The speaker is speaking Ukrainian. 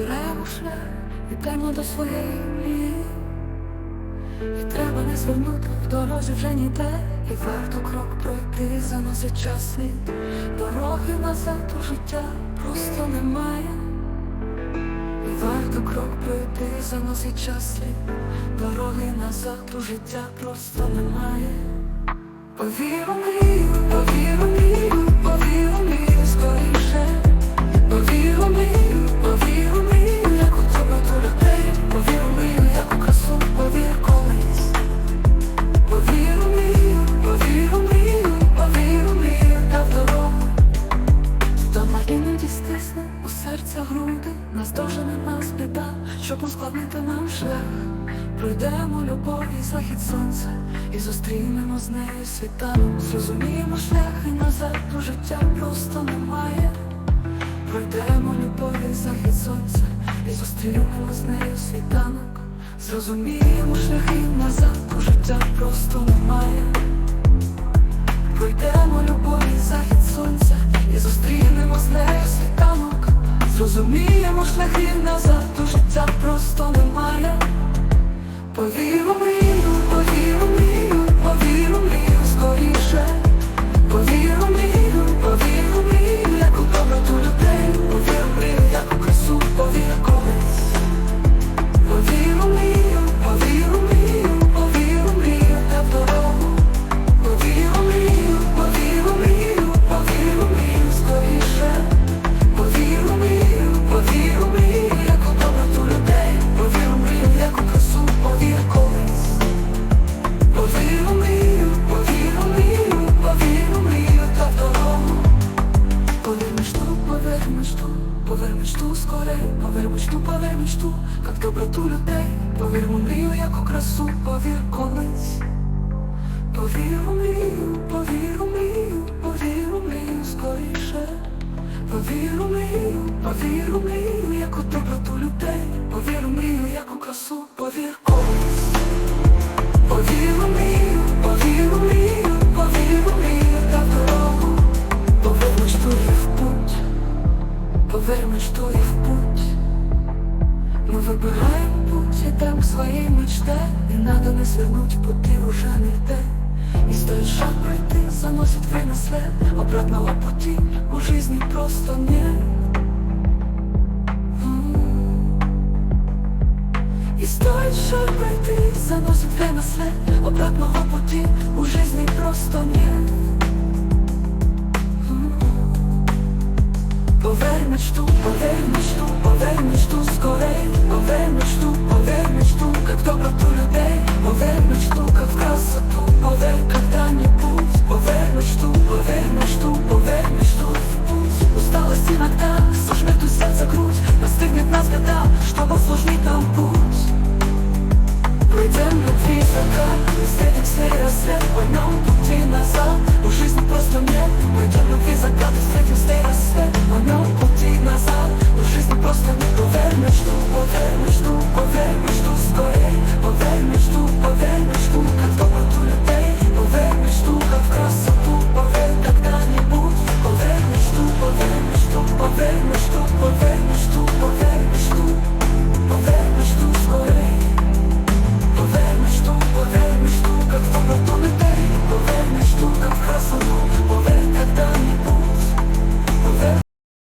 вибираємо шлях, йдемо до своєї мрії. І треба не звернути в дорозі вже ніде, і варто крок пройти, заносить час світ. Дороги назад у життя просто немає. І варто крок пройти, заносить час світ. Дороги назад у життя просто немає. Повір у мрію, повір серця груди, нас біда, щоб ускладнити нам шлях. Пройдемо любові захід сонця і зустрінемо з нею світанок. Зрозуміємо шлях і назад у життя просто немає. Пройдемо любові захід сонця і зустрінемо з нею світанок. Зрозуміємо шлях і назад у життя просто немає. Зрозуміємо шляхи назад то життя просто немає. Повір у мрію, повір мрію, мечту, ту мечту скорей, поверь мечту, поверь мечту, как доброту людей, повір у мрію, як у красу, повір колись. Повір у мрію, повір у мрію, повір у мрію скоріше. Повір у мрію, повір у мрію, повер мечту і в путь. Ми вибираємо путь, ідемо своєї мечти, і надо не свернуть, пути уже не йде. І стоит шаг пройти, заносит время след Обратного пути у жизни просто нет. И стоит шаг пройти, заносит время след Обратного пути у жизни просто нет Поверь мечту, поверь мечту, поверь мечту скорей. Поверь мечту, поверь мечту, как в доброту людей. Поверь мечту, как в красоту, поверь когда-нибудь Поверь мечту, поверь мечту, поверь мечту в путь Усталость иногда сожмет у сердца грудь Настигнет нас года, чтобы усложнить нам путь. Пройдем любви закат, встретим с ней рассвет В больном пути назад, у жизни